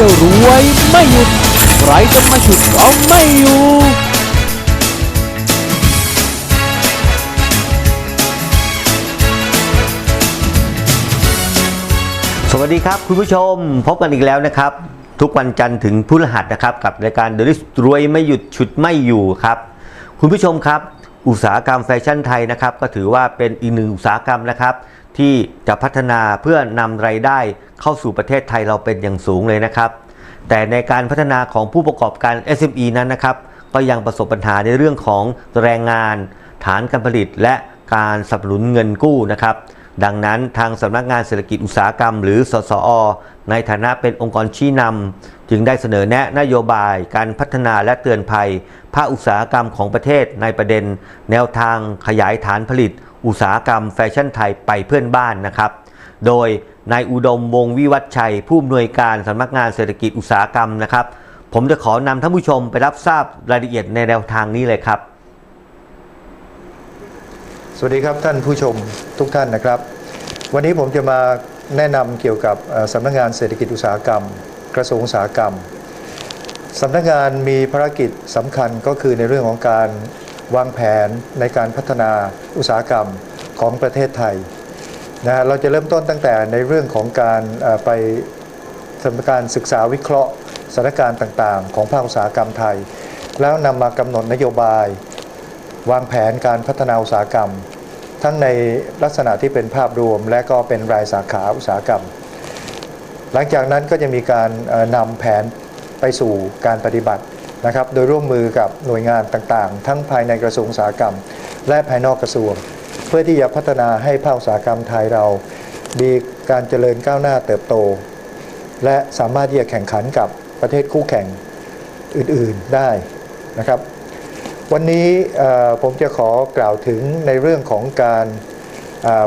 จะรวยไม่หยุด ใครจะมาฉุดเอาไม่อยู่สวัสดีครับคุณผู้ชมพบกันอีกแล้วนะครับ ทุกวันจันทร์ถึงพฤหัสนะครับ กับรายการ The List รวยไม่หยุดฉุดไม่อยู่ครับ คุณผู้ชมครับ อุตสาหกรรมแฟชั่นไทยนะครับ ก็ถือว่าเป็นอีกหนึ่งอุตสาหกรรมนะครับ ที่จะพัฒนาเพื่อนำรายได้เข้าสู่ประเทศไทยเราเป็นอย่างสูงเลยนะครับ แต่ในการพัฒนาของผู้ประกอบการ SME นั้นนะครับ ก็ยังประสบปัญหาในเรื่องของแรงงาน ฐานการผลิตและการสนับสนุนเงินกู้นะครับดังนั้นทางสำนักงานเศรษฐกิจอุตสาหกรรม หรือ สสอ ในฐานะเป็นองค์กรชี้นำจึงได้เสนอแนะนโยบายการพัฒนาและเตือนภัย ภาคอุตสาหกรรมของประเทศในประเด็น แนวทางขยายฐานผลิต อุตสาหกรรมแฟชั่นไทยไปเพื่อนบ้านนะครับ โดยนายอุดมวงศ์วิวัฒชัย ผู้อำนวยการสำนักงานเศรษฐกิจอุตสาหกรรมนะครับ ผมจะขอนำท่านผู้ชมไปรับทราบรายละเอียดในแนวทางนี้เลยครับ สวัสดีครับท่านผู้ชมทุกท่านนะครับ วันนี้ผมจะมาแนะนำเกี่ยวกับสำนักงานเศรษฐกิจอุตสาหกรรม กระทรวงอุตสาหกรรมสำนักงานมีภารกิจสำคัญก็คือในเรื่องของการ วางแผนในการพัฒนาอุตสาหกรรมของประเทศไทยนะเราจะเริ่มต้นตั้งแต่ในเรื่องของการไปทำการศึกษาวิเคราะห์สถานการณ์ต่างๆ ของภาคอุตสาหกรรมไทย แล้วนำมากำหนดนโยบาย วางแผนการพัฒนาอุตสาหกรรม ทั้งในลักษณะที่เป็นภาพรวม และก็เป็นรายสาขาอุตสาหกรรม หลังจากนั้นก็จะมีการนำแผนไปสู่การปฏิบัติ นะครับโดยร่วมมือกับหน่วยงานต่างๆ ทั้งภายในกระทรวงอุตสาหกรรม และภายนอกกระทรวง เพื่อที่จะพัฒนาให้ภาคอุตสาหกรรมไทยเรา มีการเจริญก้าวหน้าเติบโต และสามารถที่จะแข่งขันกับประเทศคู่แข่งอื่นๆได้นะครับ วันนี้ผมจะขอกล่าวถึงในเรื่องของการ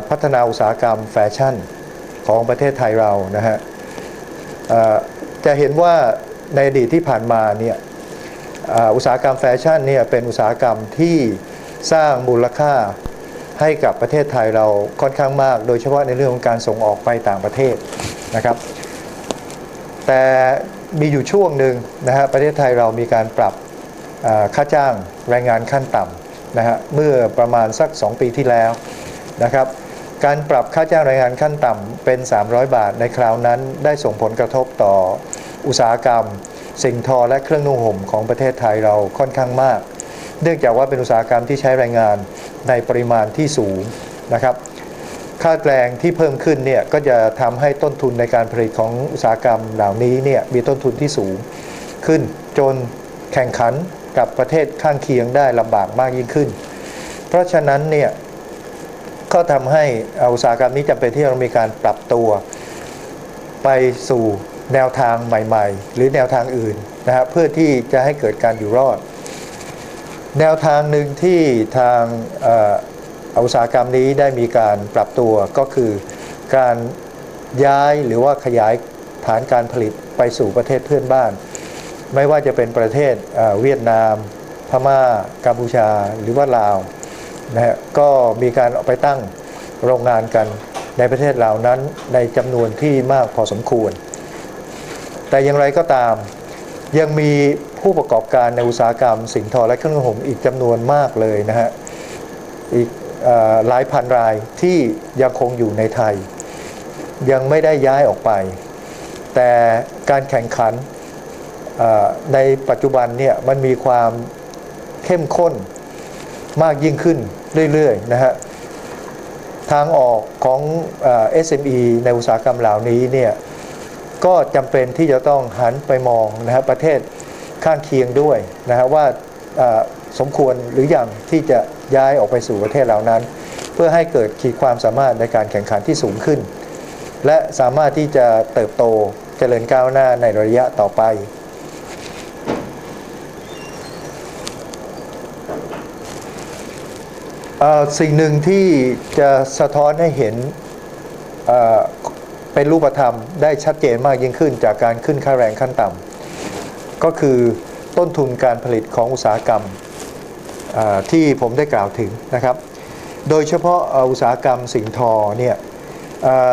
พัฒนาอุตสาหกรรมแฟชั่นของประเทศไทยเรานะฮะจะเห็นว่าในอดีตที่ผ่านมาเนี่ย อุตสาหกรรมแฟชั่นเนี่ยเป็นอุตสาหกรรมที่สร้างมูลค่าให้กับประเทศไทยเราค่อนข้างมาก โดยเฉพาะในเรื่องของการส่งออกไปต่างประเทศนะครับ แต่มีอยู่ช่วงหนึ่งนะฮะประเทศไทยเรามีการปรับค่าจ้างแรงงานขั้นต่ำนะฮะเมื่อประมาณสัก 2 ปีที่แล้วนะครับการปรับค่าจ้างแรงงานขั้นต่ำเป็น 300 บาทในคราวนั้นได้ส่งผลกระทบต่ออุตสาหกรรม สิ่งทอและเครื่องนุ่งห่มของประเทศไทยเราค่อนข้างมาก เนื่องจากว่าเป็นอุตสาหกรรมที่ใช้แรงงานในปริมาณที่สูงนะครับ ค่าแรงที่เพิ่มขึ้นเนี่ยก็จะทำให้ต้นทุนในการผลิตของอุตสาหกรรมเหล่านี้เนี่ยมีต้นทุนที่สูงขึ้นจนแข่งขันกับประเทศข้างเคียงได้ลำบากมากยิ่งขึ้น เพราะฉะนั้นเนี่ยก็ทำให้อุตสาหกรรมนี้จำเป็นที่เรามีการปรับตัว ไปสู่ แนวทางใหม่ ๆ หรือแนวทางอื่นนะฮะเพื่อที่จะให้เกิดการอยู่รอด แนวทางหนึ่งที่ทางอุตสาหกรรมนี้ได้มีการปรับตัวก็คือการย้ายหรือว่าขยายฐานการผลิตไปสู่ประเทศเพื่อนบ้าน ไม่ว่าจะเป็นประเทศเวียดนาม พม่า กัมพูชาหรือว่าลาวนะฮะก็มีการเอาไปตั้งโรงงานกันในประเทศเหล่านั้นในจำนวนที่มากพอสมควร แต่อย่างไรก็ตาม ยังมีผู้ประกอบการในอุตสาหกรรม สิ่งทอและเครื่องนุ่งห่มอีกจำนวนมากเลยนะฮะอีกอหลายพันรายที่ยังคงอยู่ในไทย ยังไม่ได้ย้ายออกไป แต่การแข่งขันในปัจจุบันเนี่ยมันมีความเข้มข้นมากยิ่งขึ้นเรื่อยๆนะฮะทางออกของเอ่อ SME ในอุตสาหกรรมเหล่านี้เนี่ย ก็จำเป็นที่จะต้องหันไปมองนะฮะประเทศข้างเคียงด้วยนะฮะว่าสมควรหรืออยังที่จะย้ายออกไปสู่ประเทศเหล่านั้น เพื่อให้เกิดขีดความสามารถในการแข่งขันที่สูงขึ้น และสามารถที่จะเติบโตเจริญก้าวหน้าในระยะต่อไป สิ่งหนึ่งที่จะสะท้อนให้เห็น เป็นรูปธรรมได้ชัดเจนมากยิ่งขึ้นจากการขึ้นค่าแรงขั้นต่ำก็คือต้นทุนการผลิตของอุตสาหกรรมที่ผมได้กล่าวถึงนะครับ โดยเฉพาะอุตสาหกรรมสิ่งทอเนี่ย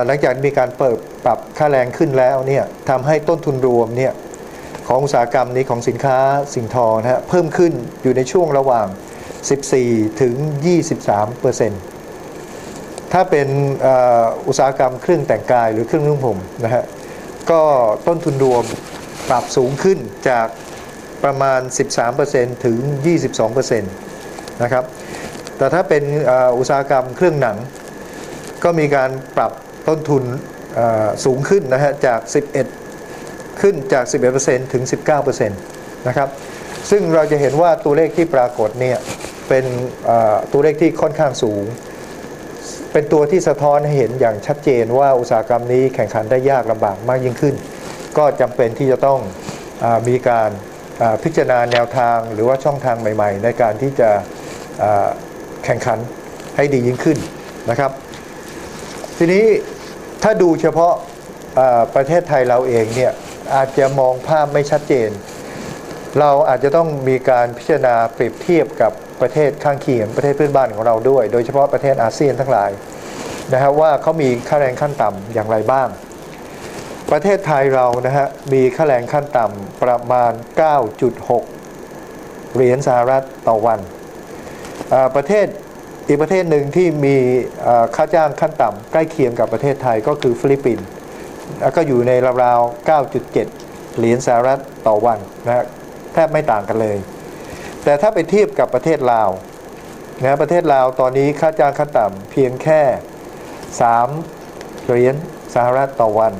หลังจากมีการเปิดปรับค่าแรงขึ้นแล้วเนี่ยทำให้ต้นทุนรวมเนี่ยของอุตสาหกรรมนี้ของสินค้าสิ่งทอนะฮะเพิ่มขึ้นอยู่ในช่วงระหว่าง 14 ถึง 23เปอร์เซ็นต์ ถ้าเป็นอุตสาหกรรมเครื่องแต่งกายหรือเครื่องนุ่งห่มนะฮะก็ต้นทุนรวมปรับสูงขึ้นจากประมาณ 13%ถึง 22%นะครับ แต่ถ้าเป็นอุตสาหกรรมเครื่องหนัง ก็มีการปรับต้นทุนสูงขึ้นนะฮะจาก 11 ขึ้นจาก 11%ถึง 19%นะครับ ซึ่งเราจะเห็นว่าตัวเลขที่ปรากฏเนี่ยเป็นตัวเลขที่ค่อนข้างสูง เป็นตัวที่สะท้อนให้เห็นอย่างชัดเจนว่าอุตสาหกรรมนี้แข่งขันได้ยากลำบากมากยิ่งขึ้น ก็จำเป็นที่จะต้องอมีการพิจารณาแนวทางหรือว่าช่องทางใหม่ ๆ ในการที่จะแข่งขันให้ดียิ่งขึ้นนะครับ ทีนี้ถ้าดูเฉพาะประเทศไทยเราเองเนี่ยอาจจะมองภาพไม่ชัดเจน เราอาจจะต้องมีการพิจารณาเปรียบเทียบกับ ประเทศข้างเคียงประเทศเพื่อนบ้านของเราด้วย โดยเฉพาะประเทศอาเซียนทั้งหลายนะครับว่าเขามีค่าแรงขั้นต่ำอย่างไรบ้าง ประเทศไทยเรานะฮะมีค่าแรงขั้นต่ำประมาณ 9.6 เหรียญสหรัฐต่อวัน ประเทศอีกประเทศหนึ่งที่มีค่าจ้างขั้นต่ำใกล้เคียงกับประเทศไทยก็คือฟิลิปปินส์แล้วก็อยู่ในราวๆ 9.7 เหรียญสหรัฐต่อวันนะฮะแทบไม่ต่างกันเลย แต่ถ้าไปเทียบกับประเทศลาวนะประเทศลาวตอนนี้ค่าจ้างขั้นต่ำเพียงแค่ 3 เหรียญสหรัฐต่อวัน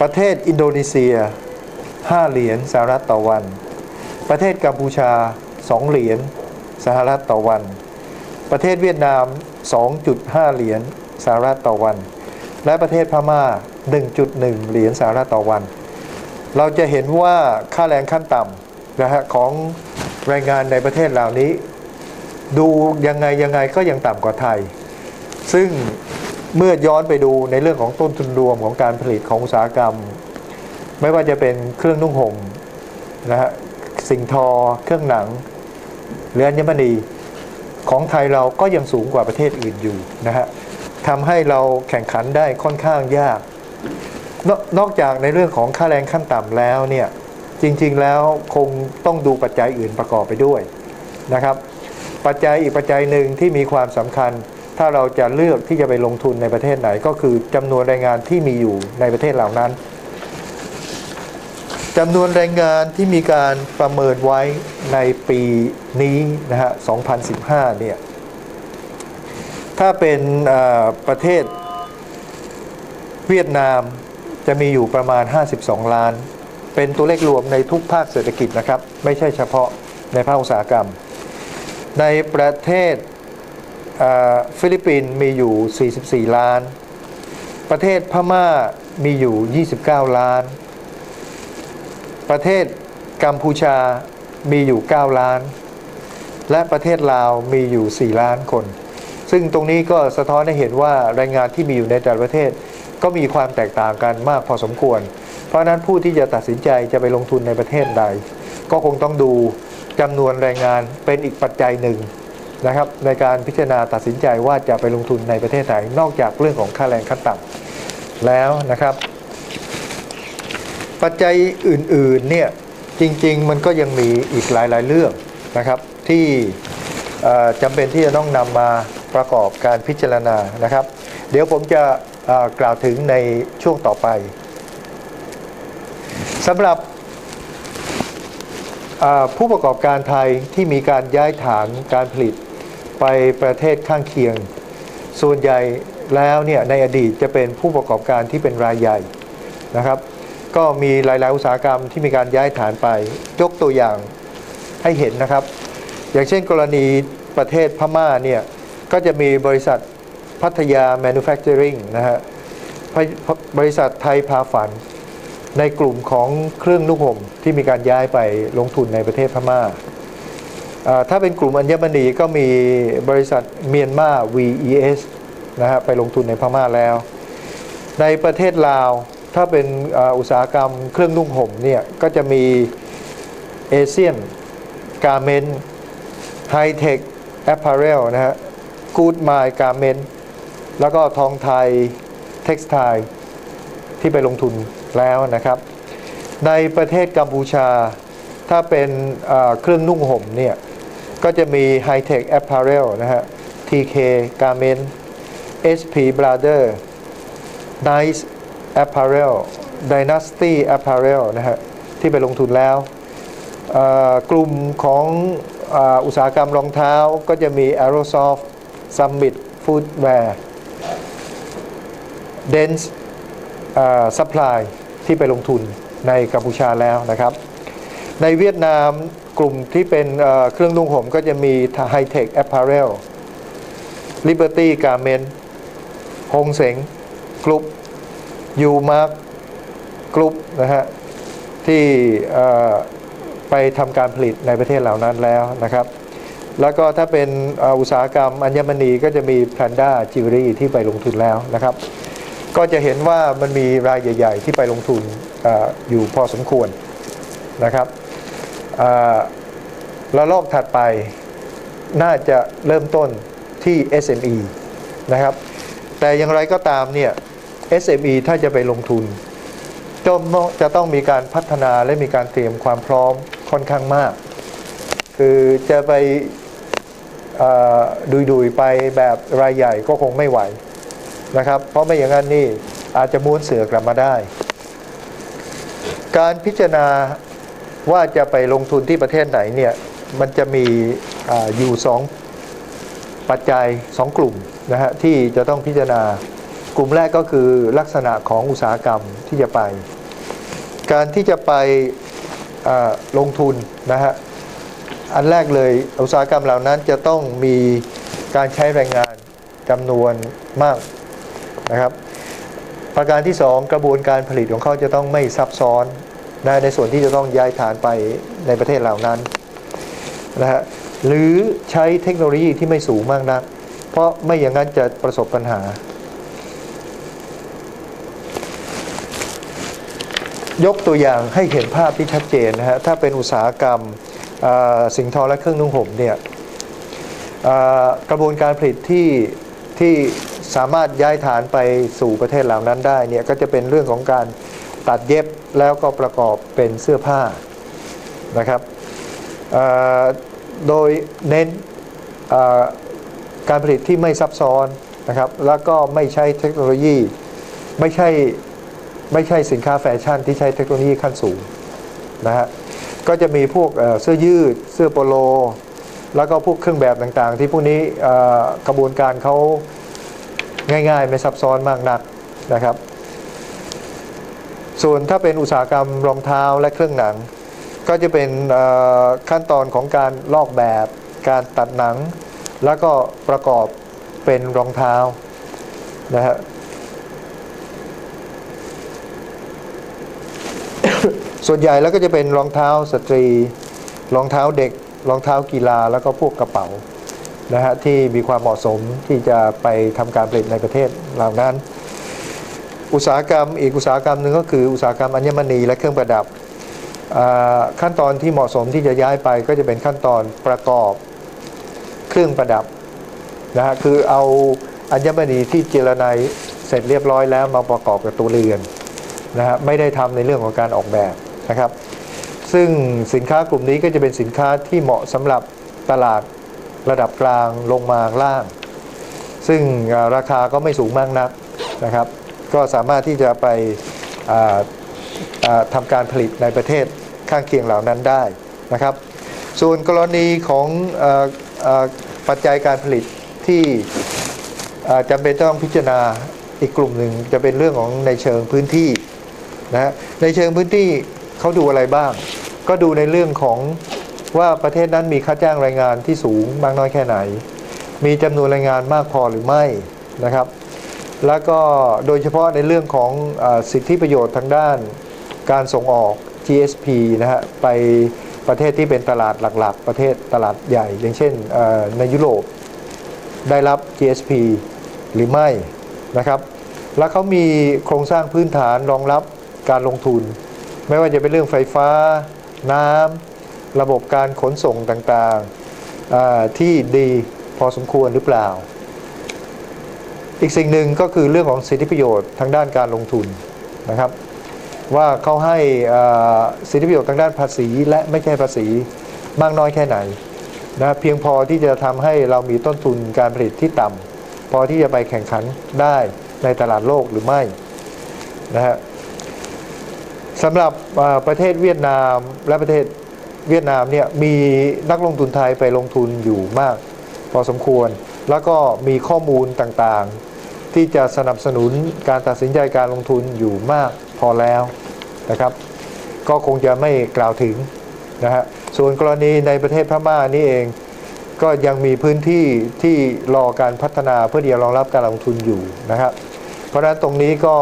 ประเทศอินโดนีเซีย 5 เหรียญสหรัฐต่อวัน ประเทศกัมพูชา 2 เหรียญสหรัฐต่อวัน ประเทศเวียดนาม 2.5 เหรียญสหรัฐต่อวัน และประเทศพม่า 1.1 เหรียญสหรัฐต่อวัน เราจะเห็นว่าค่าแรงขั้นต่ำนะฮะของ แรงงานในประเทศเหล่านี้ ดูยังไงยังไงก็ยังต่ำกว่าไทย ซึ่งเมื่อย้อนไปดูในเรื่องของต้นทุนรวมของการผลิตของอุตสาหกรรม ไม่ว่าจะเป็นเครื่องนุ่งห่มนะฮะสิ่งทอ เครื่องหนังหรืออัญมณีของไทยเราก็ยังสูงกว่าประเทศอื่นอยู่นะฮะทำให้เราแข่งขันได้ค่อนข้างยากนอกนอกจากในเรื่องของค่าแรงขั้นต่ำแล้วเนี่ย จริงๆแล้วคงต้องดูปัจจัยอื่นประกอบไปด้วยนะครับ ปัจจัยอีกปัจจัยหนึ่งที่มีความสำคัญ ถ้าเราจะเลือกที่จะไปลงทุนในประเทศไหน ก็คือจำนวนแรงงานที่มีอยู่ในประเทศเหล่านั้นจำนวนแรงงานที่มีการประเมินไว้ในปีนี้นะฮะ 2015 เนี่ยถ้าเป็นประเทศเวียดนามจะมีอยู่ประมาณ 52 ล้าน เป็นตัวเลขรวมในทุกภาคเศรษฐกิจนะครับ ไม่ใช่เฉพาะในภาคอุตสาหกรรม ในประเทศฟิลิปปินส์มีอยู่ 44 ล้าน ประเทศพม่ามีอยู่ 29 ล้าน ประเทศกัมพูชามีอยู่ 9 ล้าน และประเทศลาวมีอยู่ 4 ล้านคน ซึ่งตรงนี้ก็สะท้อนให้เห็นว่าแรงงานที่มีอยู่ในแต่ละประเทศก็มีความแตกต่างกันมากพอสมควร ราะนั้นผู้ที่จะตัดสินใจจะไปลงทุนในประเทศใด ก็คงต้องดูจำนวนแรงงานเป็นอีกปัจจัยหนึ่งนะครับในการพิจารณาตัดสินใจว่าจะไปลงทุนในประเทศไหนนอกจากเรื่องของค่าแรงขั้นต่ำแล้วนะครับ ปัจจัยอื่นๆเนี่ยจริง ๆ มันก็ยังมีอีกหลาย ๆ เรื่องนะครับที่จำเป็นที่จะต้องนำมาประกอบการพิจารณานะครับ เดี๋ยวผมจะกล่าวถึงในช่วงต่อไป สำหรับผู้ประกอบการไทยที่มีการย้ายฐานการผลิตไปประเทศข้างเคียง ส่วนใหญ่แล้วเนี่ยในอดีตจะเป็นผู้ประกอบการที่เป็นรายใหญ่นะครับ ก็มีหลาย ๆ อุตสาหกรรมที่มีการย้ายฐานไป ยกตัวอย่างให้เห็นนะครับ อย่างเช่นกรณีประเทศพม่าเนี่ยก็จะมีบริษัทพัทยา Manufacturing นะฮะบริษัทไทยพาฝัน ในกลุ่มของเครื่องนุ่งห่มที่มีการย้ายไปลงทุนในประเทศพม่าอ่าถ้าเป็นกลุ่มอัญมณีก็มีบริษัทเมียนมา VES นะฮะไปลงทุนในพม่าแล้ว ในประเทศลาวถ้าเป็นอุตสาหกรรมเครื่องนุ่งห่มเนี่ยก็จะมีเอเชียนการเมนไฮเทคแอปเปอเรลนะฮะกูดมายการเมนแล้วก็ทองไทยเท็กซ์ไทที่ไปลงทุน แล้วนะครับ ในประเทศกัมพูชา ถ้าเป็นเครื่องนุ่งห่มเนี่ยก็จะมี High Tech Apparel นะฮะ TK Garment SP Brother Nice Apparel Dynasty Apparel นะฮะที่ไปลงทุนแล้วกลุ่มของอ,อุตสาหกรรมรองเท้าก็จะมี Aerosoft Summit Footwear Dance ซัพพลาย ที่ไปลงทุนในกัมพูชาแล้วนะครับ ในเวียดนามกลุ่มที่เป็นเครื่องนุ่งห่มก็จะมี High Tech Apparel Liberty Garment ฮงเสงกรุ๊ปยูมาร์กกรุ๊ปนะฮะที่ไปทำการผลิตในประเทศเหล่านั้นแล้วนะครับ แล้วก็ถ้าเป็นอุตสาหกรรมอัญมณีก็จะมี Panda j e w e l r y ที่ไปลงทุนแล้วนะครับ ก็จะเห็นว่ามันมีรายใหญ่ ๆ ที่ไปลงทุนออยู่พอสมควรนะครับระลอกถัดไปน่าจะเริ่มต้นที่ SME นะครับ แต่อย่างไรก็ตามเนี่ย SME ถ้าจะไปลงทุนจะต้องจะต้องมีการพัฒนาและมีการเตรียมความพร้อมค่อนข้างมาก คือจะไปดุยๆไปแบบรายใหญ่ก็คงไม่ไหว นะครับ เพราะไม่อย่างนั้นนี่อาจจะม้วนเสือกลับมาได้ การพิจารณาว่าจะไปลงทุนที่ประเทศไหนเนี่ยมันจะมีออยู่สองปัจจัย2กลุ่มนะฮะที่จะต้องพิจารณากลุ่มแรกก็คือลักษณะของอุตสาหกรรมที่จะไป การที่จะไปลงทุนนะฮะอันแรกเลยอุตสาหกรรมเหล่านั้นจะต้องมีการใช้แรงงานจำนวนมาก นะครับ ประการที่ 2 กระบวนการผลิตของเขาจะต้องไม่ซับซ้อนนะในส่วนที่จะต้องย้ายฐานไปในประเทศเหล่านั้นนะฮะหรือใช้เทคโนโลยีที่ไม่สูงมากนัก เพราะไม่อย่างนั้นจะประสบปัญหา ยกตัวอย่างให้เห็นภาพที่ชัดเจนนะฮะถ้าเป็นอุตสาหกรรมสิ่งทอและเครื่องนุ่งห่มเนี่ยกระบวนการผลิตที่ที่ สามารถย้ายฐานไปสู่ประเทศเหล่านั้นได้เนี่ยก็จะเป็นเรื่องของการตัดเย็บแล้วก็ประกอบเป็นเสื้อผ้านะครับโดยเน้นการผลิตที่ไม่ซับซ้อนนะครับแล้วก็ไม่ใช้เทคโนโลยีไม่ใช่ไม่ใช่สินค้าแฟชั่นที่ใช้เทคโนโลยีขั้นสูงนะฮะก็จะมีพวกเสื้อยืด เสื้อโปโล แล้วก็พวกเครื่องแบบต่างๆ ที่พวกนี้กระบวนการเขา ง่าย ๆ ไม่ซับซ้อนมากนักนะครับ ส่วนถ้าเป็นอุตสาหกรรมรองเท้าและเครื่องหนัง ก็จะเป็นขั้นตอนของการลอกแบบ การตัดหนัง แล้วก็ประกอบเป็นรองเท้านะฮะส่วนใหญ่แล้วก็จะเป็นรองเท้าสตรี รองเท้าเด็ก รองเท้ากีฬาแล้วก็พวกกระเป๋า นะฮะที่มีความเหมาะสมที่จะไปทำการผลิตในประเทศเหล่านั้น อุตสาหกรรมอีกอุตสาหกรรมหนึ่งก็คืออุตสาหกรรมอัญมณีและเครื่องประดับขั้นตอนที่เหมาะสมที่จะย้ายไปก็จะเป็นขั้นตอนประกอบเครื่องประดับนะฮะคือเอาอัญมณีที่เจรไนเสร็จเรียบร้อยแล้วมาประกอบกับตัวเรือนนะฮะไม่ได้ทำในเรื่องของการออกแบบนะครับ ซึ่งสินค้ากลุ่มนี้ก็จะเป็นสินค้าที่เหมาะสำหรับตลาด ระดับกลางลงมาล่าง ซึ่งราคาก็ไม่สูงมากนักนะครับ ก็สามารถที่จะไปทำการผลิตในประเทศข้างเคียงเหล่านั้นได้นะครับ ส่วนกรณีของออปัจจัยการผลิตที่จำเป็นต้องพิจารณาอีกกลุ่มหนึ่งจะเป็นเรื่องของในเชิงพื้นที่นะในเชิงพื้นที่เขาดูอะไรบ้าง ก็ดูในเรื่องของ ว่าประเทศนั้นมีค่าจ้างแรงงานที่สูงมากน้อยแค่ไหน มีจำนวนแรงงานมากพอหรือไม่นะครับ แล้วก็โดยเฉพาะในเรื่องของอสิทธิประโยชน์ทางด้านการส่งออก GSP นะฮะไปประเทศที่เป็นตลาดหลัก ๆ ประเทศตลาดใหญ่ อย่างเช่นในยุโรปได้รับ GSP หรือไม่นะครับ แล้วเขามีโครงสร้างพื้นฐานรองรับการลงทุน ไม่ว่าจะเป็นเรื่องไฟฟ้า น้ำ ระบบการขนส่งต่างๆที่ดีพอสมควรหรือเปล่า อีกสิ่งหนึ่งก็คือเรื่องของสิทธิประโยชน์ทางด้านการลงทุนนะครับ ว่าเขาให้สิทธิประโยชน์ทางด้านภาษีและไม่ใช่ภาษีมากน้อยแค่ไหนนะเพียงพอที่จะทำให้เรามีต้นทุนการผลิตที่ต่ำพอที่จะไปแข่งขันได้ในตลาดโลกหรือไม่นะฮะสำหรับประเทศเวียดนามและประเทศ เวียดนามเนี่ยมีนักลงทุนไทยไปลงทุนอยู่มาก พอสมควร แล้วก็มีข้อมูลต่างๆ ที่จะสนับสนุนการตัดสินใจการลงทุนอยู่มากพอแล้วนะครับ ก็คงจะไม่กล่าวถึงนะฮะส่วนกรณีในประเทศพม่านี่เอง ก็ยังมีพื้นที่ที่รอการพัฒนาเพื่อที่จะรองรับการลงทุนอยู่นะครับ เพราะฉะนั้นตรงนี้ก็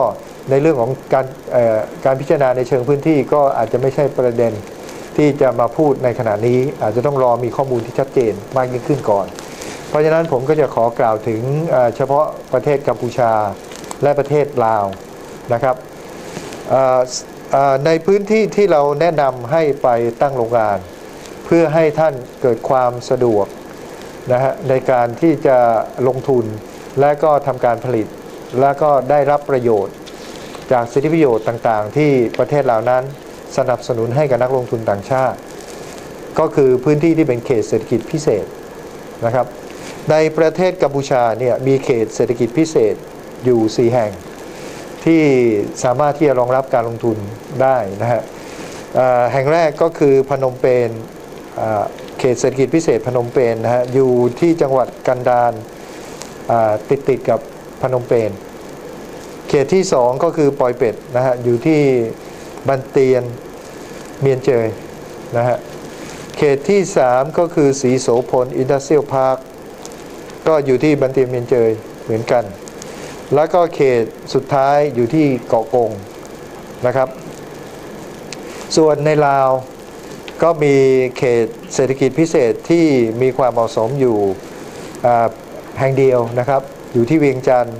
ในเรื่องของการการพิจารณาในเชิงพื้นที่ก็อาจจะไม่ใช่ประเด็น ที่จะมาพูดในขณะนี้อาจจะต้องรอมีข้อมูลที่ชัดเจนมากยิ่งขึ้นก่อน เพราะฉะนั้นผมก็จะขอกล่าวถึงเฉพาะประเทศกัมพูชาและประเทศลาวนะครับในพื้นที่ที่เราแนะนำให้ไปตั้งโรงงาน เพื่อให้ท่านเกิดความสะดวกนะฮะในการที่จะลงทุนและก็ทำการผลิต และก็ได้รับประโยชน์ จากสิทธิประโยชน์ต่างๆ ที่ประเทศเหล่านั้น สนับสนุนให้กับนักลงทุนต่างชาติ ก็คือพื้นที่ที่เป็นเขตเศรษฐกิจพิเศษนะครับ ในประเทศกัมพูชาเนี่ยมีเขตเศรษฐกิจพิเศษอยู่ 4 แห่ง ที่สามารถที่จะรองรับการลงทุนได้นะฮะแห่งแรกก็คือพนมเปญเขตเศรษฐกิจพิเศษพนมเปญนะฮะอยู่ที่จังหวัดกันดารติดติดกับพนมเปญเขตที่ 2 ก็คือปอยเป็ดนะฮะอยู่ที่ บันเตียน เมียนเจยนะฮะ เขตที่ 3 ก็คือสีโสพลอินดัสเซียลพาร์คก็อยู่ที่บันเตียนเมียนเจยเหมือนกัน แล้วก็เขตสุดท้ายอยู่ที่เกาะกงนะครับ ส่วนในลาวก็มีเขตเศรษฐกิจพิเศษที่มีความเหมาะสมอยู่แห่งเดียวนะครับ อยู่ที่เวียงจันทร์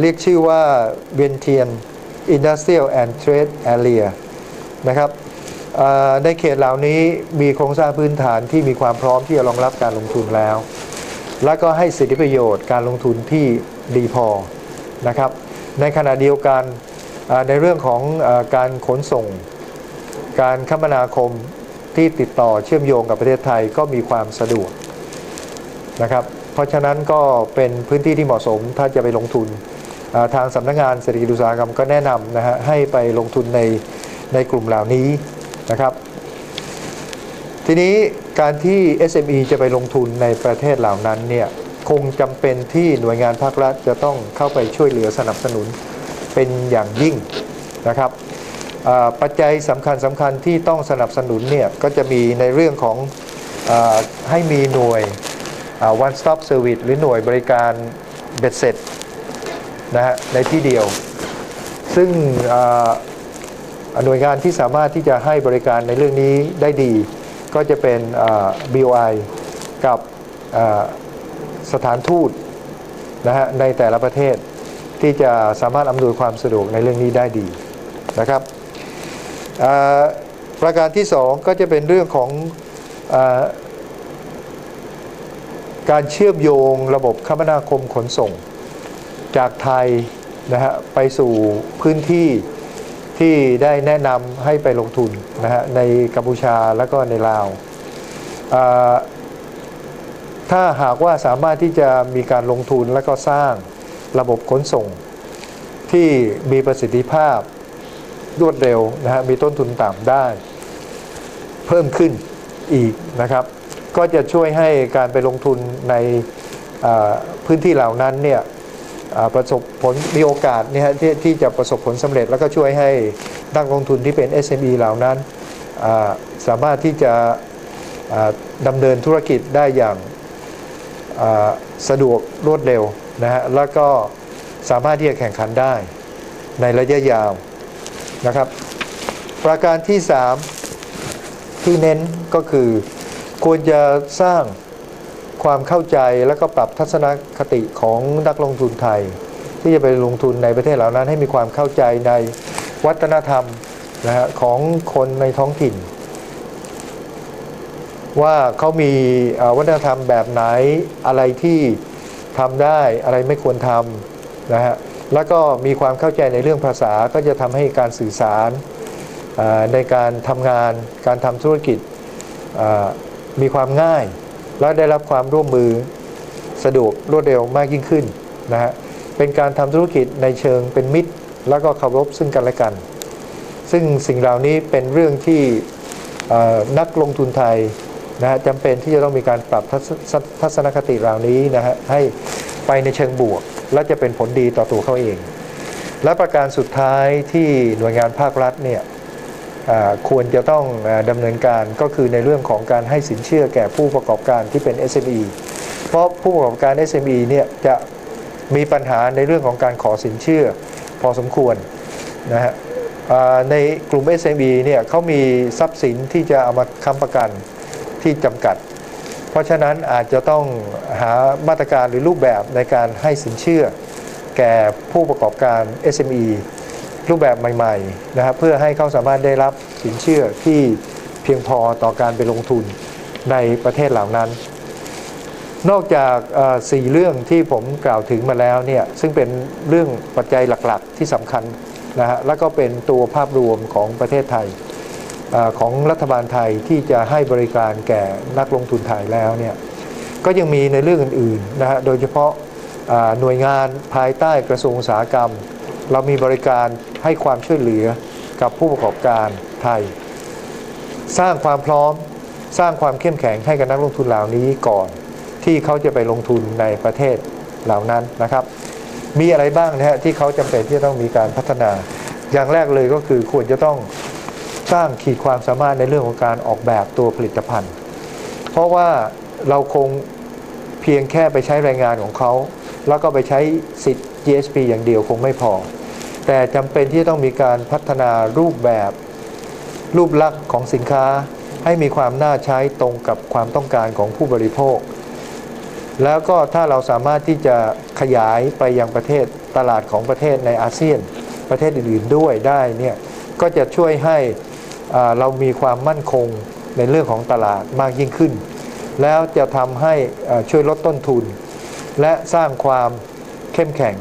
เรียกชื่อว่าเวียนเทียน Industrial and Trade Area นะครับในเขตเหล่านี้มีโครงสร้างพื้นฐานที่มีความพร้อมที่จะรองรับการลงทุนแล้ว และก็ให้สิทธิประโยชน์การลงทุนที่ดีพอนะครับ ในขณะเดียวกันในเรื่องของอการขนส่ง การคมนาคมที่ติดต่อเชื่อมโยงกับประเทศไทยก็มีความสะดวกนะครับ เพราะฉะนั้นก็เป็นพื้นที่ที่เหมาะสมถ้าจะไปลงทุน ทางสำนักงานเศรษฐกิจอุตสาหกรรมก็แนะนำนะฮะให้ไปลงทุนในในกลุ่มเหล่านี้นะครับ ทีนี้การที่ SME จะไปลงทุนในประเทศเหล่านั้นเนี่ยคงจำเป็นที่หน่วยงานภาครัฐจะต้องเข้าไปช่วยเหลือสนับสนุนเป็นอย่างยิ่งนะครับปัจจัยสำคัญสำคัญที่ต้องสนับสนุนเนี่ยก็จะมีในเรื่องของอให้มีหน่วย one stop service หรือหน่วยบริการเบ็ดเสร็จ นะฮะในที่เดียว ซึ่งหน่วยงานที่สามารถที่จะให้บริการในเรื่องนี้ได้ดี ก็จะเป็น BOI กับสถานทูตนะฮะในแต่ละประเทศที่จะสามารถอำนวยความสะดวกในเรื่องนี้ได้ดีนะครับประการที่สองก็จะเป็นเรื่องของอการเชื่อมโยงระบบคมนาคมขนส่ง จากไทยนะฮะไปสู่พื้นที่ที่ได้แนะนำให้ไปลงทุนนะฮะในกัมพูชาแล้วก็ในลาว ถ้าหากว่าสามารถที่จะมีการลงทุนและก็สร้างระบบขนส่ง ที่มีประสิทธิภาพรวดเร็วนะฮะมีต้นทุนต่ำได้ เพิ่มขึ้นอีกนะครับ ก็จะช่วยให้การไปลงทุนในพื้นที่เหล่านั้นเนี่ย ประสบผลมีโอกาสเนี่ยฮะที่ที่จะประสบผลสำเร็จแล้วก็ช่วยให้นักลงทุนที่เป็น SME เหล่านั้นสามารถที่จะอ่าดำเนินธุรกิจได้อย่างสะดวกรวดเร็วนะฮะแล้วก็สามารถที่จะแข่งขันได้ในระยะยาวนะครับ ประการที่ 3 ที่เน้นก็คือควรจะสร้าง ความเข้าใจและก็ปรับทัศนคติของนักลงทุนไทย ที่จะไปลงทุนในประเทศเหล่านั้น ให้มีความเข้าใจในวัฒนธรรมนะฮะของคนในท้องถิ่น ว่าเขามีวัฒนธรรมแบบไหนอะไรที่ทำได้อะไรไม่ควรทำนะฮะแล้วก็มีความเข้าใจในเรื่องภาษาก็จะทำให้การสื่อสารในการทำงาน การทำธุรกิจมีความง่าย และได้รับความร่วมมือสะดวกรวดเร็วมากยิ่งขึ้นนะฮะเป็นการทำธุรกิจในเชิงเป็นมิตร แล้วก็เคารพซึ่งกันและกัน ซึ่งสิ่งเหล่านี้เป็นเรื่องที่นักลงทุนไทยนะฮะจำเป็นที่จะต้องมีการปรับทัศนคติเหล่านี้นะฮะให้ไปในเชิงบวก และจะเป็นผลดีต่อตัวเขาเอง และประการสุดท้ายที่หน่วยงานภาครัฐเนี่ย ควรจะต้องอาดำเนินการก็คือในเรื่องของการให้สินเชื่อแก่ผู้ประกอบการที่เป็น SME เพราะผู้ประกอบการ SME เนี่ยจะมีปัญหาในเรื่องของการขอสินเชื่อพอสมควรนะฮะในกลุ่ม SME เนี่ยเขามีทรัพย์สินที่จะเอามาค้ำประกันที่จำกัด เพราะฉะนั้นอาจจะต้องหามาตรการหรือรูปแบบในการให้สินเชื่อ แก่ผู้ประกอบการ SME รูปแบบใหม่ๆนะครับเพื่อให้เขาสามารถได้รับสินเชื่อที่เพียงพอต่อการไปลงทุนในประเทศเหล่านั้น นอกจากสี่เรื่องที่ผมกล่าวถึงมาแล้วเนี่ยซึ่งเป็นเรื่องปัจจัยหลักๆที่สำคัญนะฮะแล้วก็เป็นตัวภาพรวมของประเทศไทยอของรัฐบาลไทยที่จะให้บริการแก่นักลงทุนไทยแล้วเนี่ยก็ยังมีในเรื่องอื่นๆนะฮะโดยเฉพาะหน่วยงานภายใต้กระทรวงอุตสาหกรรม เรามีบริการ ให้ความช่วยเหลือกับผู้ประกอบการไทย สร้างความพร้อมสร้างความเข้มแข็งให้กับนักลงทุนเหล่านี้ก่อน ที่เขาจะไปลงทุนในประเทศเหล่านั้นนะครับ มีอะไรบ้างนะฮะที่เขาจำเป็นที่จะต้องมีการพัฒนา อย่างแรกเลยก็คือควรจะต้องสร้างขีดความสามารถในเรื่องของการออกแบบตัวผลิตภัณฑ์ เพราะว่าเราคงเพียงแค่ไปใช้แรงงานของเขา แล้วก็ไปใช้สิทธิ์ GSP อย่างเดียวคงไม่พอ แต่จำเป็นที่จะต้องมีการพัฒนารูปแบบ รูปลักษณ์ของสินค้าให้มีความน่าใช้ตรงกับความต้องการของผู้บริโภค แล้วก็ถ้าเราสามารถที่จะขยายไปยังประเทศตลาดของประเทศในอาเซียน ประเทศอื่นๆด้วยได้เนี่ยก็จะช่วยให้เรามีความมั่นคงในเรื่องของตลาดมากยิ่งขึ้น แล้วจะทำให้ช่วยลดต้นทุน และสร้างความเข้มแข็ง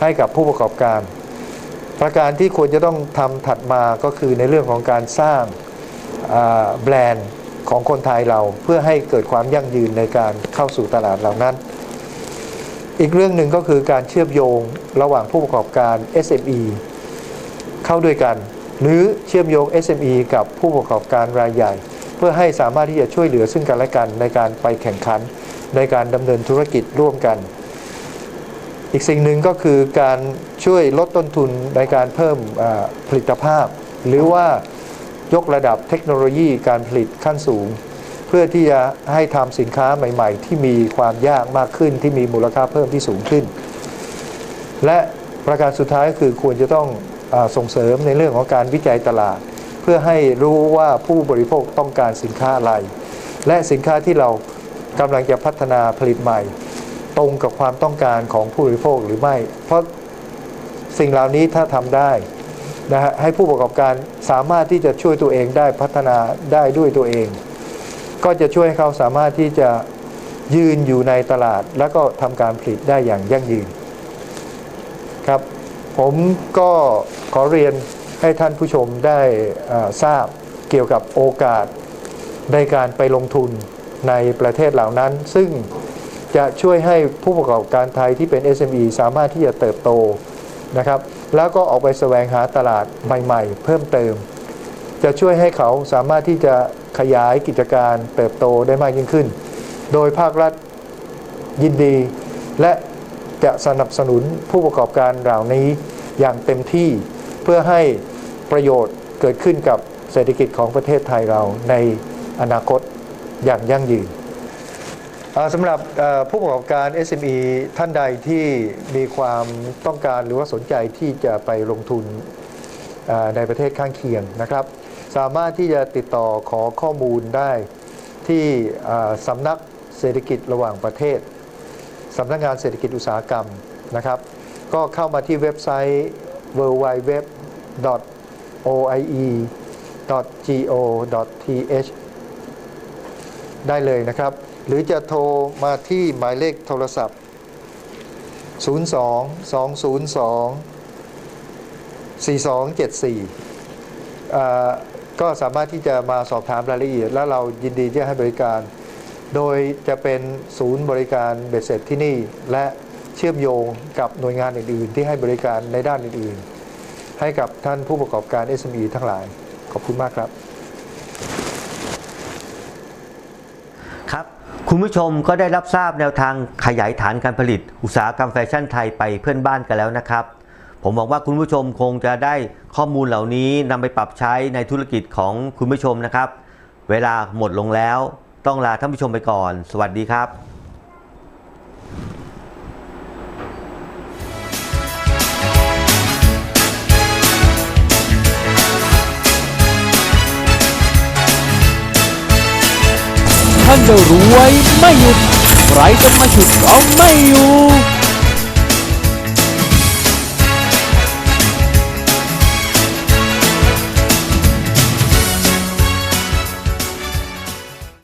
ให้กับผู้ประกอบการ ประการที่ควรจะต้องทำถัดมาก็คือในเรื่องของการสร้างแบรนด์ของคนไทยเราเพื่อให้เกิดความยั่งยืนในการเข้าสู่ตลาดเหล่านั้น อีกเรื่องหนึ่งก็คือการเชื่อมโยงระหว่างผู้ประกอบการ SME เข้าด้วยกัน หรือเชื่อมโยง SME กับผู้ประกอบการรายใหญ่ เพื่อให้สามารถที่จะช่วยเหลือซึ่งกันและกันในการไปแข่งขันในการดำเนินธุรกิจร่วมกัน อีกสิ่งหนึ่งก็คือการช่วยลดต้นทุนในการเพิ่มผลิตภาพ หรือว่ายกระดับเทคโนโลยีการผลิตขั้นสูง เพื่อที่จะให้ทำสินค้าใหม่ ๆ ที่มีความยากมากขึ้นที่มีมูลค่าเพิ่มที่สูงขึ้น และประการสุดท้ายก็คือควรจะต้องอส่งเสริมในเรื่องของการวิจัยตลาด เพื่อให้รู้ว่าผู้บริโภคต้องการสินค้าอะไร และสินค้าที่เรากำลังจะพัฒนาผลิตใหม่ ตรงกับความต้องการของผู้บริโภคหรือไม่ เพราะสิ่งเหล่านี้ถ้าทำได้นะฮะให้ผู้ประกอบการสามารถที่จะช่วยตัวเองได้พัฒนาได้ด้วยตัวเอง ก็จะช่วยให้เขาสามารถที่จะยืนอยู่ในตลาด แล้วก็ทำการผลิตได้อย่างยั่งยืนครับ ผมก็ขอเรียนให้ท่านผู้ชมได้ทราบเกี่ยวกับโอกาสในการไปลงทุนในประเทศเหล่านั้น ซึ่ง จะช่วยให้ผู้ประกอบการไทยที่เป็น SME สามารถที่จะเติบโตนะครับแล้วก็ออกไปแสวงหาตลาดใหม่ ๆ เพิ่มเติม จะช่วยให้เขาสามารถที่จะขยายกิจการเติบโตได้มากยิ่งขึ้น โดยภาครัฐยินดี และจะสนับสนุนผู้ประกอบการเหล่านี้อย่างเต็มที่เพื่อให้ประโยชน์เกิดขึ้นกับเศรษฐกิจของประเทศไทยเราในอนาคตอย่างยั่งยืน สำหรับผู้ประกอบการ SME ท่านใดที่มีความต้องการหรือว่าสนใจที่จะไปลงทุนในประเทศข้างเคียงนะครับ สามารถที่จะติดต่อขอข้อมูลได้ที่สำนักเศรษฐกิจระหว่างประเทศสำนักงานเศรษฐกิจอุตสาหกรรมนะครับ ก็เข้ามาที่เว็บไซต์ www.oie.go.th ได้เลยนะครับ หรือจะโทรมาที่หมายเลขโทรศัพท์42 202 4274 ก็สามารถที่จะมาสอบถามรายละเอียด แล้วเรายินดีที่จะให้บริการ โดยจะเป็นศูนย์บริการเบ็ดเสร็จที่นี่ และเชื่อมโยงกับหน่วยงานอื่น ๆ ที่ให้บริการในด้านอื่น ๆ ให้กับท่านผู้ประกอบการ SME ทั้งหลาย ขอบคุณมากครับครับ คุณผู้ชมก็ได้รับทราบแนวทางขยายฐานการผลิต อุตสาหกรรมแฟชั่นไทยไปเพื่อนบ้านกันแล้วนะครับ ผมหวังว่าคุณผู้ชมคงจะได้ข้อมูลเหล่านี้นำไปปรับใช้ในธุรกิจของคุณผู้ชมนะครับ เวลาหมดลงแล้ว ต้องลาท่านผู้ชมไปก่อน สวัสดีครับ วยไม่หยุด ใครจะมาฉุดก็ไม่อยู่